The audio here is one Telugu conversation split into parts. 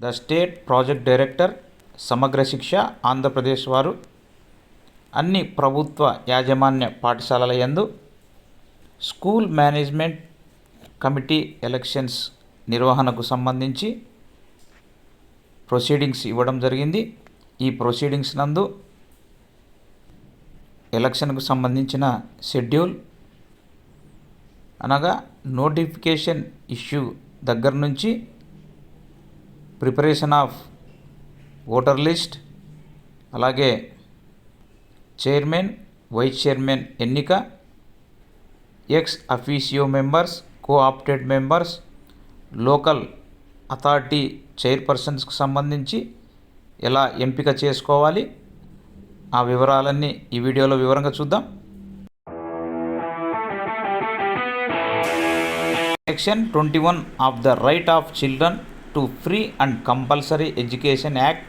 ద స్టేట్ ప్రాజెక్ట్ డైరెక్టర్ సమగ్ర శిక్ష ఆంధ్రప్రదేశ్ వారు అన్ని ప్రభుత్వ యాజమాన్య పాఠశాలల యందు స్కూల్ మేనేజ్మెంట్ కమిటీ ఎలక్షన్స్ నిర్వహణకు సంబంధించి ప్రొసీడింగ్స్ ఇవ్వడం జరిగింది. ఈ ప్రొసీడింగ్స్ నందు ఎలక్షన్కు సంబంధించిన షెడ్యూల్ అనగా నోటిఫికేషన్ ఇష్యూ దగ్గర నుంచి ప్రిపరేషన్ ఆఫ్ ఓటర్ లిస్ట్ అలాగే చైర్మన్ వైస్ చైర్మన్ ఎన్నిక ex officio members coopted members local authority చైర్పర్సన్స్కి సంబంధించి ఎలా ఎంపిక చేసుకోవాలి ఆ వివరాలన్నీ ఈ వీడియోలో వివరంగా చూద్దాం. Section twenty one of the right of children to free and compulsory education act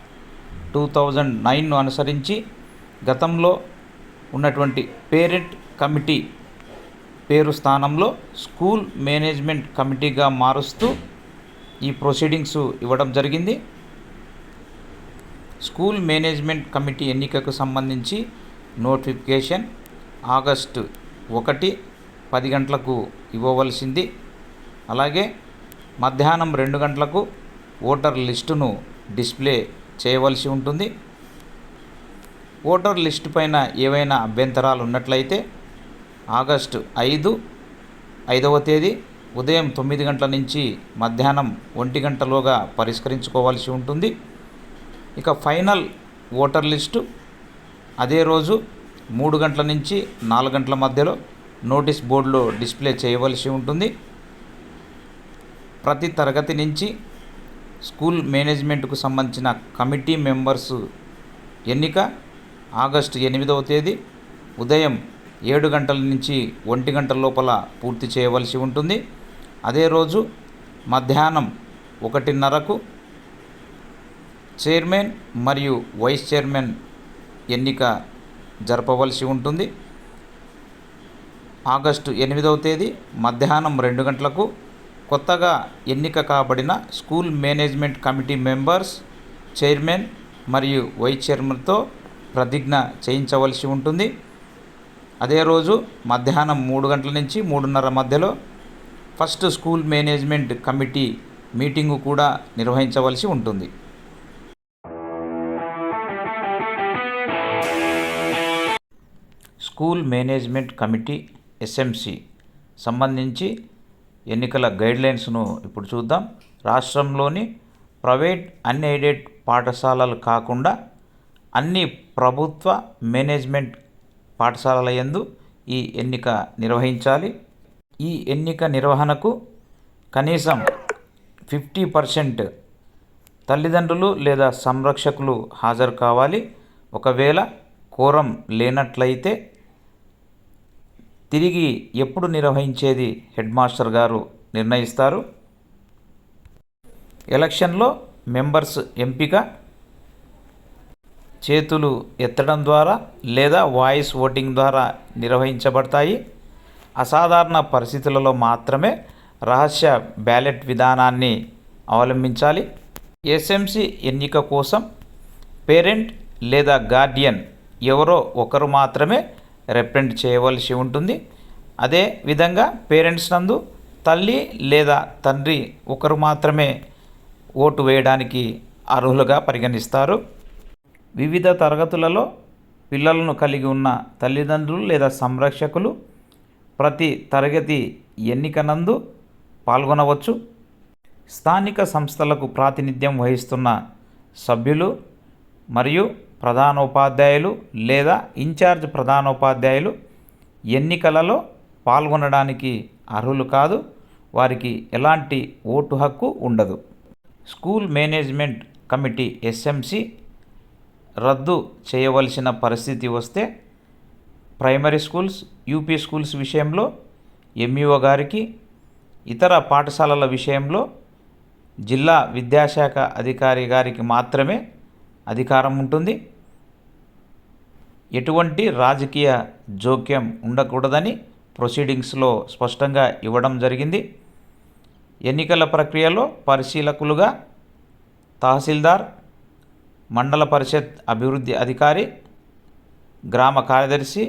two thousand నైన్ను అనుసరించి గతంలో ఉన్నటువంటి పేరెంట్ కమిటీ పేరు స్థానంలో స్కూల్ మేనేజ్మెంట్ కమిటీగా మారుస్తూ ఈ ప్రొసీడింగ్స్ ఇవ్వడం జరిగింది. స్కూల్ మేనేజ్మెంట్ కమిటీ ఎన్నికకు సంబంధించి నోటిఫికేషన్ ఆగస్టు ఒకటి పది గంటలకు ఇవ్వవలసింది. అలాగే మధ్యాహ్నం రెండు గంటలకు ఓటర్ లిస్టును డిస్ప్లే చేయవలసి ఉంటుంది. ఓటర్ లిస్టు పైన ఏవైనా అభ్యంతరాలు ఉన్నట్లయితే ఆగస్టు ఐదు ఐదవ తేదీ ఉదయం తొమ్మిది గంటల నుంచి మధ్యాహ్నం ఒంటి గంటలోగా పరిష్కరించుకోవాల్సి ఉంటుంది. ఇక ఫైనల్ ఓటర్ లిస్టు అదే రోజు మూడు గంటల నుంచి నాలుగు గంటల మధ్యలో నోటీస్ బోర్డులో డిస్ప్లే చేయవలసి ఉంటుంది. ప్రతి తరగతి నుంచి స్కూల్ మేనేజ్మెంట్కు సంబంధించిన కమిటీ మెంబర్స్ ఎన్నిక ఆగస్టు ఎనిమిదవ తేదీ ఉదయం ఏడు గంటల నుంచి ఒంటి గంటల లోపల పూర్తి చేయవలసి ఉంటుంది. అదే రోజు మధ్యాహ్నం ఒకటిన్నరకు చైర్మన్ మరియు వైస్ చైర్మన్ ఎన్నిక జరపవలసి ఉంటుంది. ఆగస్టు ఎనిమిదవ తేదీ మధ్యాహ్నం రెండు గంటలకు కొత్తగా ఎన్నిక కాబడిన school management committee members chairman మరియు వైస్ చైర్మన్తో ప్రతిజ్ఞ చేయించవలసి ఉంటుంది. అదే రోజు మధ్యాహ్నం మూడు గంటల నుంచి మూడున్నర మధ్యలో first school management committee meeting కూడా నిర్వహించవలసి ఉంటుంది. స్కూల్ మేనేజ్మెంట్ కమిటీ ఎస్ఎంసి సంబంధించి ఎన్నికల గైడ్లైన్స్ను ఇప్పుడు చూద్దాం. రాష్ట్రంలోని ప్రైవేట్ అన్ఎయిడెడ్ పాఠశాలలు కాకుండా అన్ని ప్రభుత్వ మేనేజ్మెంట్ పాఠశాలల యందు ఈ ఎన్నిక నిర్వహించాలి. ఈ ఎన్నిక నిర్వహణకు కనీసం ఫిఫ్టీ పర్సెంట్ తల్లిదండ్రులు లేదా సంరక్షకులు హాజరు కావాలి. ఒకవేళ కోరం లేనట్లయితే తిరిగి ఎప్పుడు నిర్వహించేది హెడ్ మాస్టర్ గారు నిర్ణయిస్తారు? ఎలక్షన్లో మెంబర్స్ ఎంపిక? చేతులు ఎత్తడం ద్వారా లేదా వాయిస్ ఓటింగ్ ద్వారా నిర్వహించబడతాయి? అసాధారణ పరిస్థితులలో మాత్రమే రహస్య బ్యాలెట్ విధానాన్ని అవలంబించాలి. ఎస్ఎంసి ఎన్నిక కోసం పేరెంట్ లేదా గార్డియన్ ఎవరో ఒకరు మాత్రమే రిప్రెంట్ చేయవలసి ఉంటుంది. అదే విధంగా పేరెంట్స్ నందు తల్లి లేదా తండ్రి ఒకరు మాత్రమే ఓటు వేయడానికి అర్హులుగా పరిగణిస్తారు. వివిధ తరగతులలో పిల్లలను కలిగి ఉన్న తల్లిదండ్రులు లేదా సంరక్షకులు ప్రతి తరగతి ఎన్నికనందు పాల్గొనవచ్చు. స్థానిక సంస్థలకు ప్రాతినిధ్యం వహిస్తున్న సభ్యులు మరియు ప్రధానోపాధ్యాయులు లేదా ఇన్ఛార్జ్ ప్రధానోపాధ్యాయులు ఎన్నికలలో పాల్గొనడానికి అర్హులు కాదు వారికి ఎలాంటి ఓటు హక్కు ఉండదు. స్కూల్ మేనేజ్మెంట్ కమిటీ ఎస్ఎంసి రద్దు చేయవలసిన పరిస్థితి వస్తే ప్రైమరీ స్కూల్స్ యూపీ స్కూల్స్ విషయంలో ఎంఈఓ గారికి ఇతర పాఠశాలల విషయంలో జిల్లా విద్యాశాఖ అధికారి గారికి మాత్రమే అధికారం ఉంటుంది. ఎటువంటి రాజకీయ జోక్యం ఉండకూడదని ప్రొసీడింగ్స్లో స్పష్టంగా ఇవ్వడం జరిగింది. ఎన్నికల ప్రక్రియలో పరిశీలకులుగా తహసీల్దార్ మండల పరిషత్ అభివృద్ధి అధికారి గ్రామ కార్యదర్శి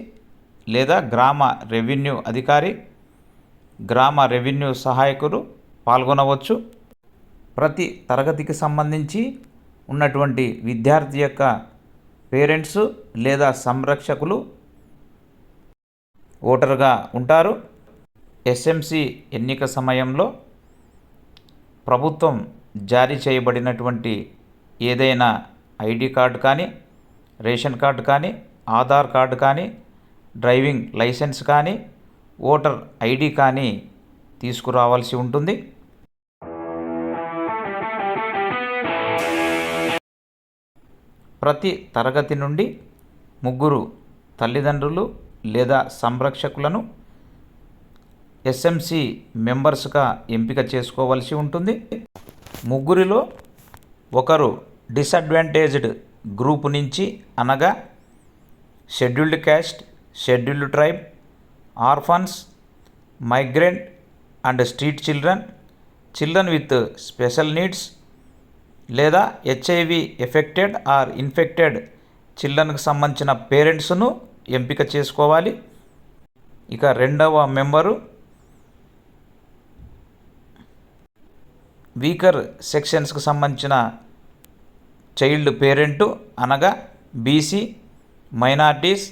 లేదా గ్రామ రెవెన్యూ అధికారి గ్రామ రెవెన్యూ సహాయకులు పాల్గొనవచ్చు. ప్రతి తరగతికి సంబంధించి ఉన్నటువంటి విద్యార్థి యొక్క పేరెంట్స్ లేదా సంరక్షకులు ఓటరుగా ఉంటారు. ఎస్ఎంసి ఎన్నిక సమయంలో ప్రభుత్వం జారీ చేయబడినటువంటి ఏదైనా ఐడి కార్డు కానీ రేషన్ కార్డు కానీ ఆధార్ కార్డు కానీ డ్రైవింగ్ లైసెన్స్ కానీ ఓటర్ ఐడి కానీ తీసుకురావాల్సి ఉంటుంది. ప్రతి తరగతి నుండి ముగ్గురు తల్లిదండ్రులు లేదా సంరక్షకులను ఎస్ఎంసి మెంబర్స్గా ఎంపిక చేసుకోవలసి ఉంటుంది. ముగ్గురిలో ఒకరు డిసడ్వాంటేజ్డ్ గ్రూప్ నుంచి అనగా scheduled caste scheduled tribe orphans migrant and street children children with special needs లేదా హెచ్ఐవి ఎఫెక్టెడ్ ఆర్ ఇన్ఫెక్టెడ్ చిల్డ్రన్కి సంబంధించిన పేరెంట్స్ను ఎంపిక చేసుకోవాలి. ఇక రెండవ మెంబరు వీకర్ సెక్షన్స్కి సంబంధించిన చైల్డ్ పేరెంటు అనగా బీసీ మైనార్టీస్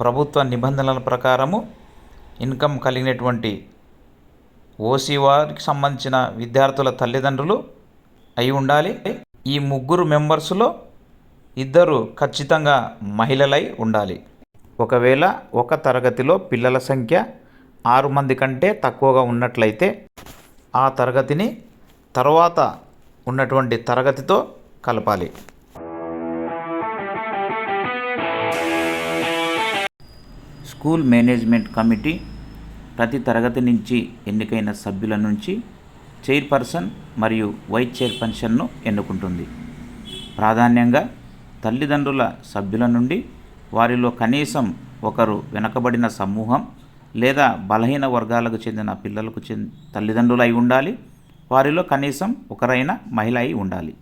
ప్రభుత్వ నిబంధనల ప్రకారము ఇన్కమ్ కలిగినటువంటి ఓసీ వారికి సంబంధించిన విద్యార్థుల తల్లిదండ్రులు అయి ఉండాలి. ఈ ముగ్గురు మెంబర్స్లో ఇద్దరు ఖచ్చితంగా మహిళలై ఉండాలి. ఒకవేళ ఒక తరగతిలో పిల్లల సంఖ్య ఆరు మంది కంటే తక్కువగా ఉన్నట్లయితే ఆ తరగతిని తర్వాత ఉన్నటువంటి తరగతితో కలపాలి. స్కూల్ మేనేజ్మెంట్ కమిటీ ప్రతి తరగతి నుంచి ఎన్నికైన సభ్యుల నుంచి చైర్పర్సన్ మరియు వైస్ చైర్పర్సన్ను ఎన్నుకుంటుంది. ప్రాధాన్యంగా తల్లిదండ్రుల సభ్యుల నుండి వారిలో కనీసం ఒకరు వెనకబడిన సమూహం లేదా బలహీన వర్గాలకు చెందిన పిల్లలకు చెంది తల్లిదండ్రులు అయి ఉండాలి. వారిలో కనీసం ఒకరైన మహిళ అయి ఉండాలి.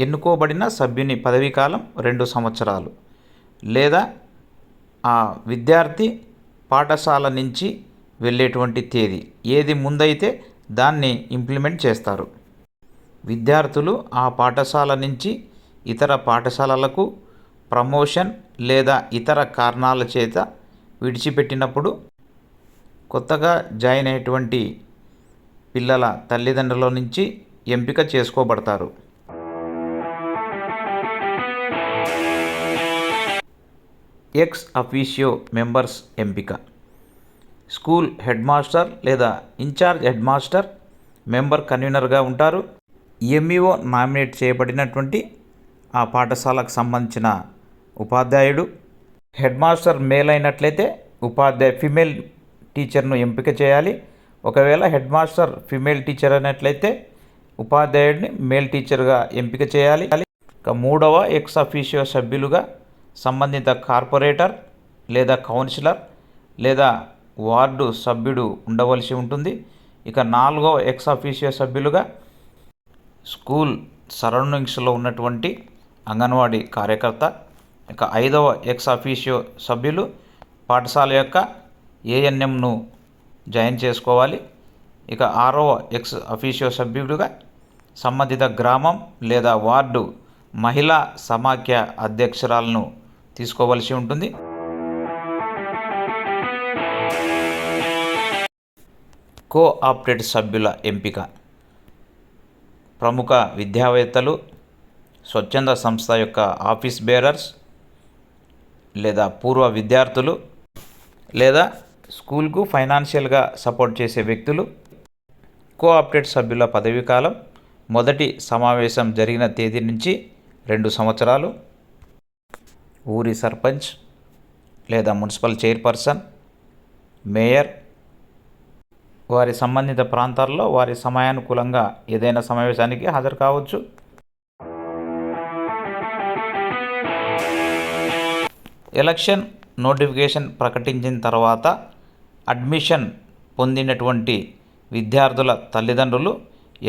ఎన్నుకోబడిన సభ్యుని పదవీకాలం రెండు సంవత్సరాలు లేదా ఆ విద్యార్థి పాఠశాల నుంచి వెళ్ళేటువంటి తేదీ. ఏది ముందైతే దాన్ని ఇంప్లిమెంట్ చేస్తారు. విద్యార్థులు ఆ పాఠశాల నుంచి ఇతర పాఠశాలలకు ప్రమోషన్ లేదా ఇతర కారణాల చేత విడిచిపెట్టినప్పుడు కొత్తగా జాయిన్ అయినటువంటి పిల్లల తల్లిదండ్రుల నుంచి ఎంపిక చేసుకోబడతారు. ఎక్స్ అఫీషియో మెంబర్స్ ఎంపిక. స్కూల్ హెడ్ మాస్టర్ లేదా ఇన్ఛార్జ్ హెడ్ మాస్టర్ మెంబర్ కన్వీనర్గా ఉంటారు. ఎంఈఓ నామినేట్ చేయబడినటువంటి ఆ పాఠశాలకు సంబంధించిన ఉపాధ్యాయుడు. హెడ్ మాస్టర్ మేల్ అయినట్లయితే ఉపాధ్యాయ ఫిమేల్ టీచర్ను ఎంపిక చేయాలి. ఒకవేళ హెడ్ మాస్టర్ ఫిమేల్ టీచర్ అయినట్లయితే ఉపాధ్యాయుడిని మేల్ టీచర్గా ఎంపిక చేయాలి. ఇక మూడవ ఎక్స్ అఫీషియో సభ్యులుగా సంబంధిత కార్పొరేటర్ లేదా కౌన్సిలర్ లేదా వార్డు సభ్యుడు ఉండవలసి ఉంటుంది. ఇక నాలుగవ ఎక్స్ అఫీషియో సభ్యులుగా స్కూల్ సరౌండింగ్స్లో ఉన్నటువంటి అంగన్వాడీ కార్యకర్త ఇక ఐదవ ఎక్స్ అఫీషియో సభ్యులు పాఠశాల యొక్క ఏఎన్ఎంను జాయిన్ చేసుకోవాలి. ఇక ఆరవ ఎక్స్ అఫీషియో సభ్యుడిగా సంబంధిత గ్రామం లేదా వార్డు మహిళా సమాఖ్య అధ్యక్షురాలను తీసుకోవలసి ఉంటుంది. కోఆపరేట్ సభ్యుల ఎంపిక. ప్రముఖ విద్యావేత్తలు స్వచ్ఛంద సంస్థ యొక్క ఆఫీస్ బేరర్స్ లేదా పూర్వ విద్యార్థులు లేదా స్కూల్కు ఫైనాన్షియల్గా సపోర్ట్ చేసే వ్యక్తులు కోఆపరేట్ సభ్యుల పదవీకాలం మొదటి సమావేశం జరిగిన తేదీ నుంచి రెండు సంవత్సరాలు ఊరి సర్పంచ్ లేదా మున్సిపల్ చైర్పర్సన్ మేయర్ వారి సంబంధిత ప్రాంతాల్లో వారి సమయానుకూలంగా ఏదైనా సమావేశానికి హాజరు కావచ్చు. ఎలక్షన్ నోటిఫికేషన్ ప్రకటించిన తర్వాత అడ్మిషన్ పొందినటువంటి విద్యార్థుల తల్లిదండ్రులు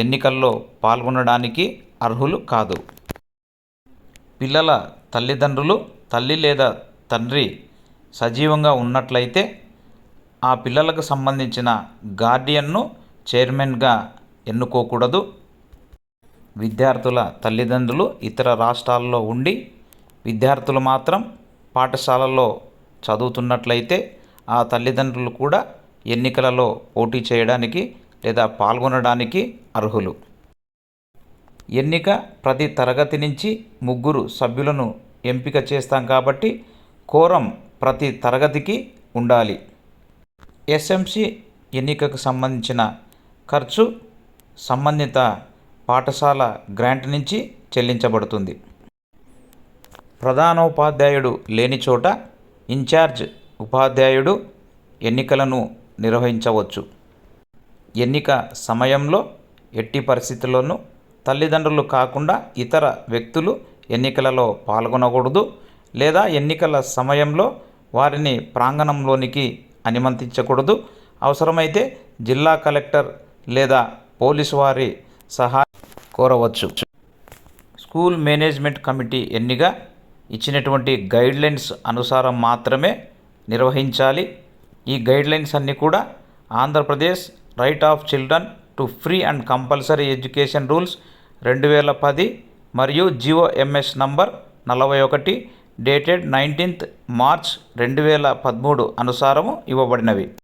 ఎన్నికల్లో పాల్గొనడానికి అర్హులు కాదు. పిల్లల తల్లిదండ్రులు తల్లి లేదా తండ్రి సజీవంగా ఉన్నట్లయితే ఆ పిల్లలకు సంబంధించిన గార్డియన్ను చైర్మన్గా ఎన్నుకోకూడదు. విద్యార్థుల తల్లిదండ్రులు ఇతర రాష్ట్రాల్లో ఉండి విద్యార్థులు మాత్రం పాఠశాలలో చదువుతున్నట్లయితే ఆ తల్లిదండ్రులు కూడా ఎన్నికలలో పోటీ చేయడానికి లేదా పాల్గొనడానికి అర్హులు. ఎన్నిక ప్రతి తరగతి నుంచి ముగ్గురు సభ్యులను ఎంపిక చేస్తాం కాబట్టి కోరం ప్రతి తరగతికి ఉండాలి. ఎస్ఎంసి ఎన్నికకు సంబంధించిన ఖర్చు సంబంధిత పాఠశాల గ్రాంట్ నుంచి చెల్లించబడుతుంది. ప్రధానోపాధ్యాయుడు లేని చోట ఇన్ఛార్జ్ ఉపాధ్యాయుడు ఎన్నికలను నిర్వహించవచ్చు. ఎన్నిక సమయంలో ఎట్టి పరిస్థితుల్లోనూ తల్లిదండ్రులు కాకుండా ఇతర వ్యక్తులు ఎన్నికలలో పాల్గొనకూడదు లేదా ఎన్నికల సమయంలో వారిని ప్రాంగణంలోనికి అనుమతించకూడదు. అవసరమైతే జిల్లా కలెక్టర్ లేదా పోలీసు వారి సహాయం కోరవచ్చు. స్కూల్ మేనేజ్మెంట్ కమిటీ ఎన్నిగా ఇచ్చినటువంటి గైడ్లైన్స్ అనుసారం మాత్రమే నిర్వహించాలి. ఈ గైడ్లైన్స్ అన్నీ కూడా Andhra Pradesh right of children to free and compulsory education rules రెండు వేల పది మరియు జిఓఎంఎస్ ఎంఎస్ నంబర్ నలభై ఒకటి డేటెడ్ నైన్టీన్త్ మార్చ్ రెండు వేల పదమూడు అనుసారము ఇవ్వబడినవి.